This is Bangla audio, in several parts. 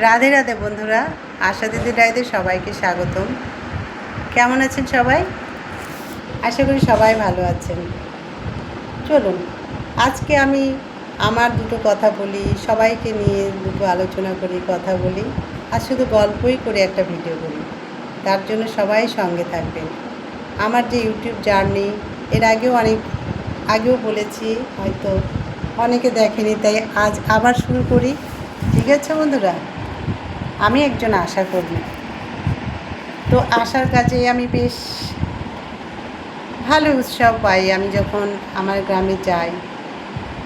রাধে রাধে বন্ধুরা, আশা দিদি ডাইদের সবাইকে স্বাগতম। কেমন আছেন সবাই? আশা করি সবাই ভালো আছেন। চলুন, আজকে আমি আমার দুটো কথা বলি, সবাইকে নিয়ে দুটো আলোচনা করি, কথা বলি, আর শুধু গল্পই করে একটা ভিডিও করি। তার জন্য সবাই সঙ্গে থাকবেন। আমার যে ইউটিউব জার্নি, এর আগেও অনেক, আগেও বলেছি, হয়তো অনেকে দেখেনি, তাই আজ আবার শুরু করি। ঠিক আছে বন্ধুরা? আমি একজন আশা কর্মী। তো আশার কাজে আমি বেশ ভালো উৎসাহ পাই। আমি যখন আমার গ্রামে যাই,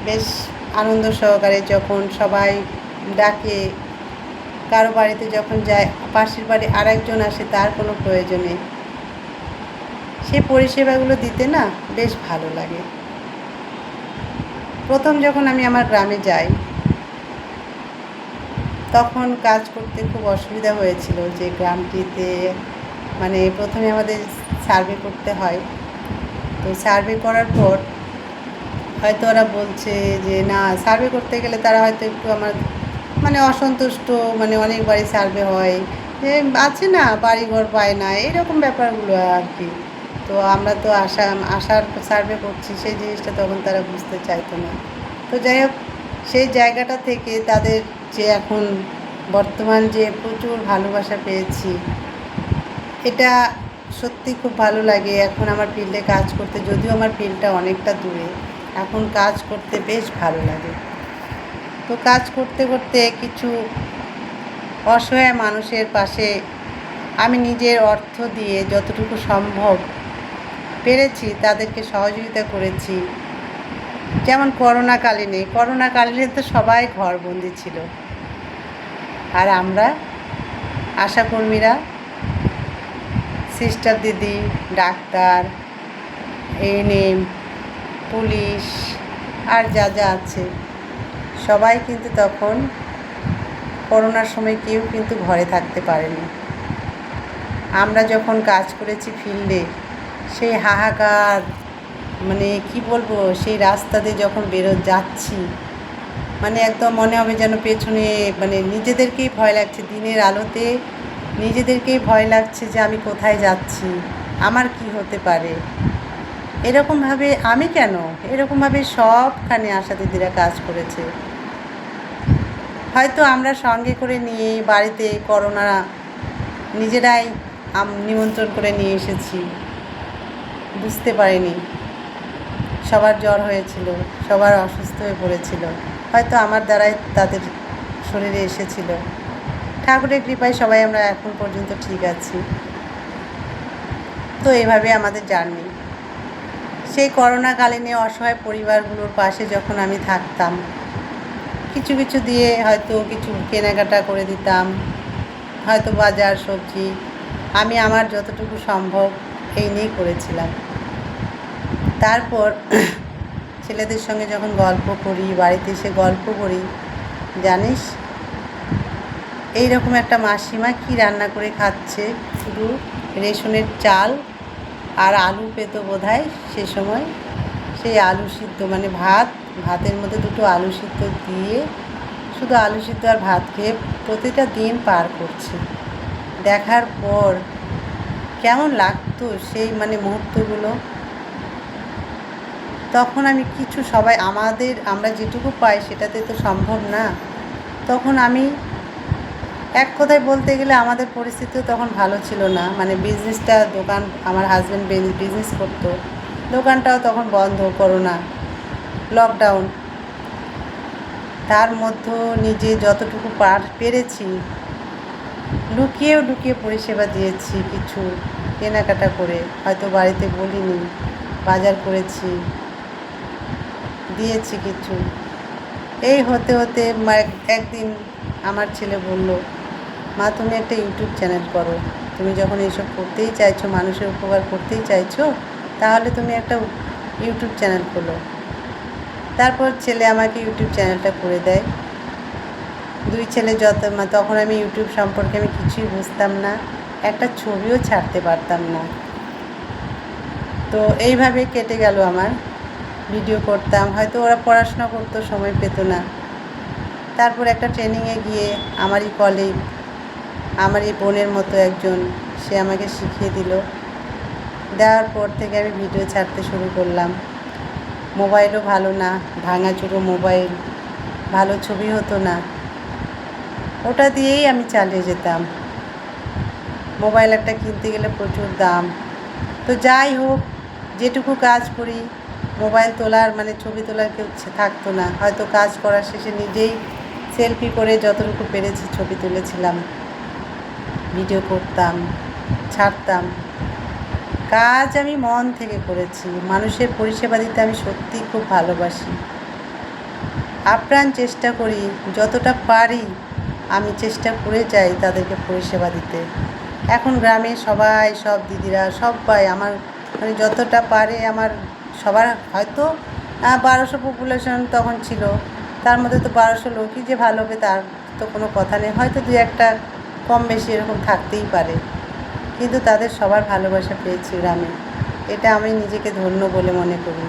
বেশ আনন্দ সহকারে যখন সবাই ডাকে, কারও বাড়িতে যখন যায় পাশের বাড়ি আরেকজন আসে, তার কোনো প্রয়োজনে। সে পরিষেবাগুলো দিতে না বেশ ভালো লাগে। প্রথম যখন আমি আমার গ্রামে যাই তখন কাজ করতে খুব অসুবিধা হয়েছিল যে গ্রামটিতে মানে প্রথমে আমাদের সার্ভে করতে হয়। তো সার্ভে করার পর হয়তো ওরা বলছে যে, না, সার্ভে করতে গেলে তারা হয়তো একটু আমার মানে অসন্তুষ্ট মানে অনেক বাড়ি সার্ভে হয়। যে আছে না, বাড়িঘর পায় না। এরকম ব্যাপারগুলো আর কি। তো আমরা তো আশা আশার সার্ভে করছি, সেই জিনিসটা তখন তারা বুঝতে চাইতো না। তো যাই হোক, সেই জায়গাটা থেকে তাদের যে এখন বর্তমান যে প্রচুর ভালোবাসা পেয়েছি। এটা সত্যি খুব ভালো লাগে। এখন আমার ফিল্ডে কাজ করতে, যদিও আমার ফিল্ডটা অনেকটা দূরে, এখন কাজ করতে বেশ ভালো লাগে। তো কাজ করতে করতে কিছু অসহায় মানুষের পাশে আমি নিজের অর্থ দিয়ে যতটুকু সম্ভব পেরেছি, তাদেরকে সহযোগিতা করেছি। যেমন করোনাকালীনে করোনাকালীনে তো সবাই ঘরবন্দি ছিল। আর আমরা আশাকর্মীরা সিস্টার দিদি, ডাক্তার এনএম পুলিশ আর যা যা আছে, সবাই কিন্তু তখন করোনার সময় কেউ কিন্তু ঘরে থাকতে পারেনি। আমরা যখন কাজ করেছি ফিল্ডে, সেই হাহাকার মানে কি বলব, সেই রাস্তা দিয়ে যখন বেরো, যাচ্ছি মানে একদম মনে হবে যেন পেছনে মানে নিজেদেরকেই ভয় লাগছে দিনের আলোতে। নিজেদেরকেই ভয় লাগছে যে আমি কোথায় যাচ্ছি, আমার কি হতে পারে। এরকমভাবে আমি কেন? এরকমভাবে সবখানে আশা দিদিরা কাজ করেছে। হয়তো আমরা সঙ্গে করে নিয়ে বাড়িতে করোনা নিজেরাই নিমন্ত্রণ করে নিয়ে এসেছি। বুঝতে পারিনি। সবার জ্বর হয়েছিল, সবার অসুস্থ হয়ে পড়েছিল। হয়তো আমার দ্বারাই তাদের শরীরে এসেছিল। ঠাকুরের কৃপায় সবাই আমরা এখন পর্যন্ত ঠিক আছি। তো এভাবে আমাদের জার্নি। সেই করোনাকালীনে অসহায় পরিবারগুলোর পাশে যখন আমি থাকতাম, কিছু কিছু দিয়ে হয়তো কিছু কেনাকাটা করে দিতাম, হয়তো বাজার সবজি, আমি আমার যতটুকু সম্ভব এই নিয়েই করেছিলাম। তারপর ছেলেদের সঙ্গে যখন গল্প করি, বাড়িতে এসে গল্প করি, জানিস? এই রকম একটা মাসিমা কি রান্না করে খাচ্ছে? শুধু রেশনের চাল আর আলু পেত বোধ হয় সে সময়। সেই আলু সিদ্ধ মানে ভাত, ভাতের মধ্যে দুটো আলু সিদ্ধ দিয়ে শুধু আলু সিদ্ধ আর ভাত খেয়ে প্রতিটা দিন পার করছে। দেখার পর কেমন লাগতো সেই মানে মুহূর্তগুলো। তখন আমি কিছু সবাই আমাদের, আমরা যেটুকু পাই সেটাতে তো সম্ভব না। তখন আমি এক কথায় বলতে গেলে আমাদের পরিস্থিতিও তখন ভালো ছিল না। মানে বিজনেসটা দোকান, আমার হাজব্যান্ড বিজনেস করতো। দোকানটাও তখন বন্ধ করোনা লকডাউন তার মধ্যে নিজে যতটুকু পার পেরেছি, লুকিয়েও লুকিয়ে পরিষেবা দিয়েছি কিছু কেনাকাটা করে। হয়তো বাড়িতে বলিনি, বাজার করেছি। দিয়েছি কিছু। এই হতে হতে একদিন আমার ছেলে বলল, মা, তুমি একটা ইউটিউব চ্যানেল করো। তুমি যখন এইসব করতেই চাইছো, মানুষের উপকার করতেই চাইছো, তাহলে তুমি একটা ইউটিউব চ্যানেল খোলো। তারপর ছেলে আমাকে ইউটিউব চ্যানেলটা করে দেয়। দুই ছেলে যত তখন আমি ইউটিউব সম্পর্কে আমি কিছুই বুঝতাম না, একটা ছবিও ছাড়তে পারতাম না। তো এইভাবে কেটে গেল আমার। ভিডিও করতাম। হয়তো ওরা পড়াশোনা করতো, সময় পেতো না। তারপর একটা ট্রেনিংয়ে গিয়ে আমারই কলিগ আমারই বোনের মতো একজন, সে আমাকে শিখিয়ে দিল। দেওয়ার পর থেকে আমি ভিডিও ছাড়তে শুরু করলাম। মোবাইলও ভালো না, ভাঙাচুরো মোবাইল ভালো ছবি হতো না। ওটা দিয়েই আমি চালিয়ে যেতাম। মোবাইল একটা কিনতে গেলে প্রচুর দাম। তো যাই হোক, যেটুকু কাজ করি মোবাইল তোলার মানে ছবি তোলার কেউ থাকতো না। হয়তো কাজ করার শেষে নিজেই সেলফি করে যতটুকু পেরেছি ছবি তুলেছিলাম। ভিডিও করতাম, ছাড়তাম। কাজ আমি মন থেকে করেছি। মানুষের পরিষেবা দিতে আমি সত্যিই খুব ভালোবাসি। আপ্রাণ চেষ্টা করি, যতটা পারি আমি চেষ্টা করে যাই তাদেরকে পরিষেবা দিতে। এখন গ্রামে সবাই, সব দিদিরা সবাই আমার মানে যতটা পারে আমার সবার হয়তো বারোশো পপুলেশন তখন ছিল। তার মধ্যে তো বারোশো লোকই যে ভালো হবে তার তো কোনো কথা নেই। হয়তো দু একটা কম বেশি এরকম থাকতেই পারে। কিন্তু তাদের সবার ভালোবাসা পেয়েছি গ্রামে। এটা আমি নিজেকে ধন্য বলে মনে করি।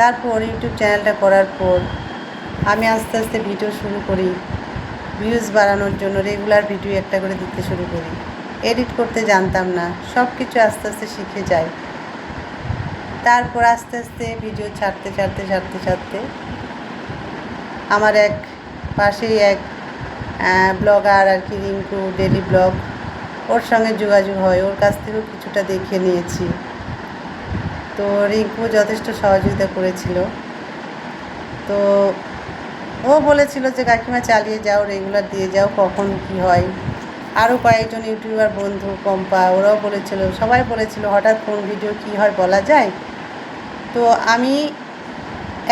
তারপর ইউটিউব চ্যানেলটা করার পর আমি আস্তে আস্তে ভিডিও শুরু করি। ভিউজ বাড়ানোর জন্য রেগুলার ভিডিও একটা করে দিতে শুরু করি। এডিট করতে জানতাম না। সব কিছু আস্তে আস্তে শিখে যাই। তারপর আস্তে আস্তে ভিডিও ছাড়তে ছাড়তে ছাড়তে ছাড়তে আমার এক পাশেই এক ব্লগার আর কি, রিঙ্কু ডেলি ব্লগ ওর সঙ্গে যোগাযোগ হয়। ওর কাছ থেকেও কিছুটা দেখে নিয়েছি। তো রিঙ্কু যথেষ্ট সহযোগিতা করেছিল। তো ও বলেছিল যে, কাকিমা চালিয়ে যাও রেগুলার দিয়ে যাও, কখন কি হয়? আরও কয়েকজন ইউটিউবার বন্ধু, কম্পা, ওরাও বলেছিল, সবাই বলেছিল, হঠাৎ কোন ভিডিও কি হয় বলা যায়? তো আমি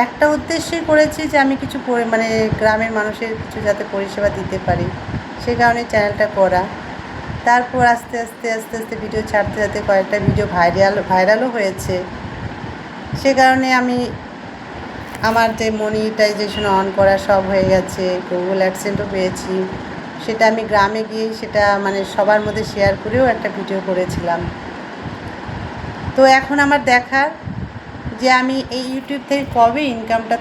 একটা উদ্দেশ্যই করেছি যে আমি কিছু মানে গ্রামের মানুষের কিছু যাতে পরিষেবা দিতে পারি, সে কারণে চ্যানেলটা করা। তারপর আস্তে আস্তে আস্তে আস্তে ভিডিও ছাড়তে ছাড়তে কয়েকটা ভিডিও ভাইরাল, ভাইরালও হয়েছে। সে কারণে আমি আমার যে মনিটাইজেশন অন করা সব হয়ে গেছে গুগল অ্যাডসেন্টও পেয়েছি। সেটা আমি গ্রামে গিয়ে সেটা মানে সবার মধ্যে শেয়ার করেও একটা ভিডিও করেছিলাম। তো এখন আমার দেখার যে আমি এই ইউটিউব থেকে কবে ইনকামটা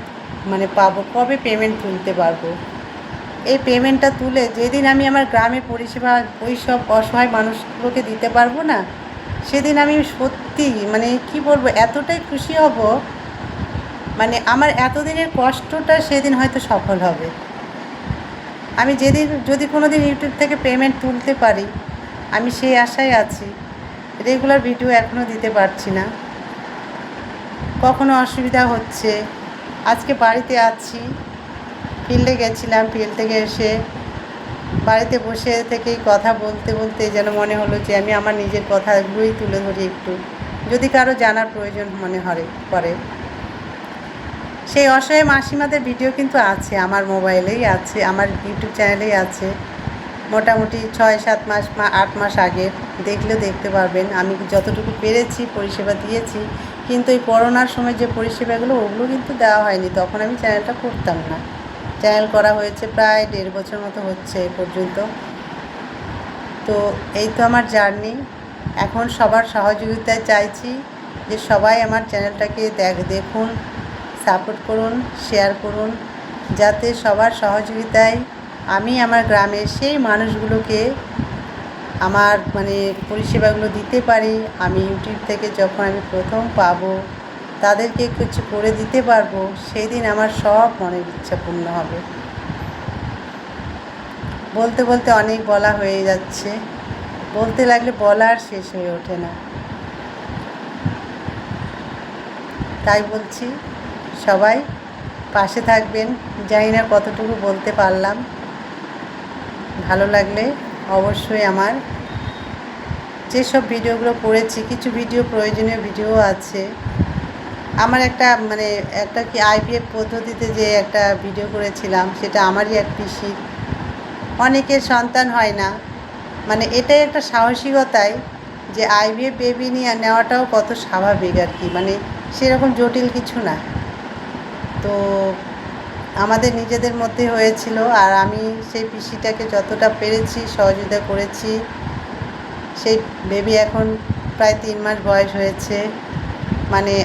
মানে পাবো, কবে পেমেন্ট তুলতে পারব? এই পেমেন্টটা তুলে যেদিন আমি আমার গ্রামে পরিষেবা, ওই সব অসহায় মানুষগুলোকে দিতে পারব না, সেদিন আমি সত্যি মানে কি বলব, এতটাই খুশি হব মানে আমার এতদিনের কষ্টটা সেদিন হয়তো সফল হবে। আমি যেদিন, যদি কোনো দিন ইউটিউব থেকে পেমেন্ট তুলতে পারি, আমি সেই আশায় আছি। রেগুলার ভিডিও এখনও দিতে পারছি না। কখনো অসুবিধা হচ্ছে। আজকে বাড়িতে আছি। ফিল্ডে গেছিলাম ফিল্ড থেকে এসে বাড়িতে বসে থেকেই কথা বলতে বলতে যেন মনে হলো যে আমি আমার নিজের কথাগুলোই তুলে ধরি একটু। যদি কারও জানার প্রয়োজন মনে হয় করে। সেই অসহায় মাসিমাদের ভিডিও কিন্তু আছে, আমার মোবাইলেই আছে, আমার ইউটিউব চ্যানেলেই আছে। মোটামুটি ছয়, সাত মাস বা আট মাস আগে দেখলেও দেখতে পারবেন, আমি যতটুকু পেরেছি, পরিষেবা দিয়েছি, কিন্তু এই করোনার সময় যে পরিষেবাগুলো, ওগুলো কিন্তু দেওয়া হয়নি, তখন আমি চ্যানেলটা করতাম না। চ্যানেল করা হয়েছে প্রায় দেড় বছর মতো হচ্ছে এ পর্যন্ত। তো এই তো আমার জার্নি। এখন সবার সহযোগিতায় চাইছি যে সবাই আমার চ্যানেলটাকে দেখ, দেখুন সাপোর্ট করুন, শেয়ার করুন, যাতে সবার সহযোগিতায় আমি আমার গ্রামের সেই মানুষগুলোকে আমার মানে পরিষেবাগুলো দিতে পারি। আমি ইউটিউব থেকে যখন আমি প্রথম পাব, তাদেরকে কিছু করে দিতে পারব, সেই দিন আমার সব মনের ইচ্ছা পূর্ণ হবে। বলতে বলতে অনেক বলা হয়ে যাচ্ছে। বলতে লাগলে বলার শেষ হয়ে ওঠে না। তাই বলছি সবাই পাশে থাকবেন। জানি না কতটুকু বলতে পারলাম। ভালো লাগলে অবশ্যই আমার। যেসব ভিডিওগুলো করেছি কিছু ভিডিও প্রয়োজনীয় ভিডিও আছে। আমার একটা মানে একটা কি আইপিএফ পদ্ধতিতে যে একটা ভিডিও করেছিলাম, সেটা আমারই এক পিসির। অনেকের সন্তান হয় না। মানে এটাই একটা সাহসিকতায় যে আইভিএফ বেবি নিয়ে নেওয়াটাও কত স্বাভাবিক আর কি। মানে সেরকম জটিল কিছু না। তো আমাদের নিজেদের মধ্যে হয়েছিল আর আমি সেই পিসিটাকে যতটা পেরেছি, সহযোগিতা করেছি। সেই বেবি এখন প্রায় তিন মাস বয়স হয়েছে। মানে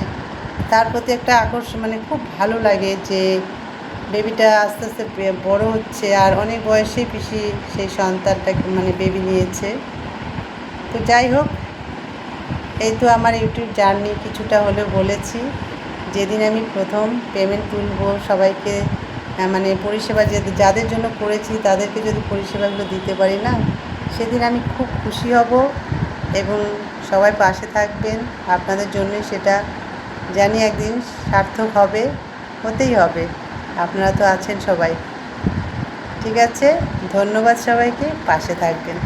তার প্রতি একটা আকর্ষণ মানে খুব ভালো লাগে যে বেবিটা আস্তে আস্তে বড় হচ্ছে আর অনেক বয়সেই পিসি সেই সন্তানটাকে মানে বেবি নিয়েছে। তো যাই হোক, এই তো আমার ইউটিউব জার্নি কিছুটা হলেও বলেছি। যেদিন আমি প্রথম পেমেন্ট তুলবো সবাইকে মানে পরিষেবা যে, যাদের জন্য করেছি তাদেরকে যদি পরিষেবাগুলো দিতে পারি না, সেদিন আমি খুব খুশি হব এবং সবাই পাশে থাকবেন। আপনাদের জন্যই সেটা জানি একদিন সার্থক হবে, হতেই হবে। আপনারা তো আছেন সবাই। ঠিক আছে? ধন্যবাদ সবাইকে। পাশে থাকবেন।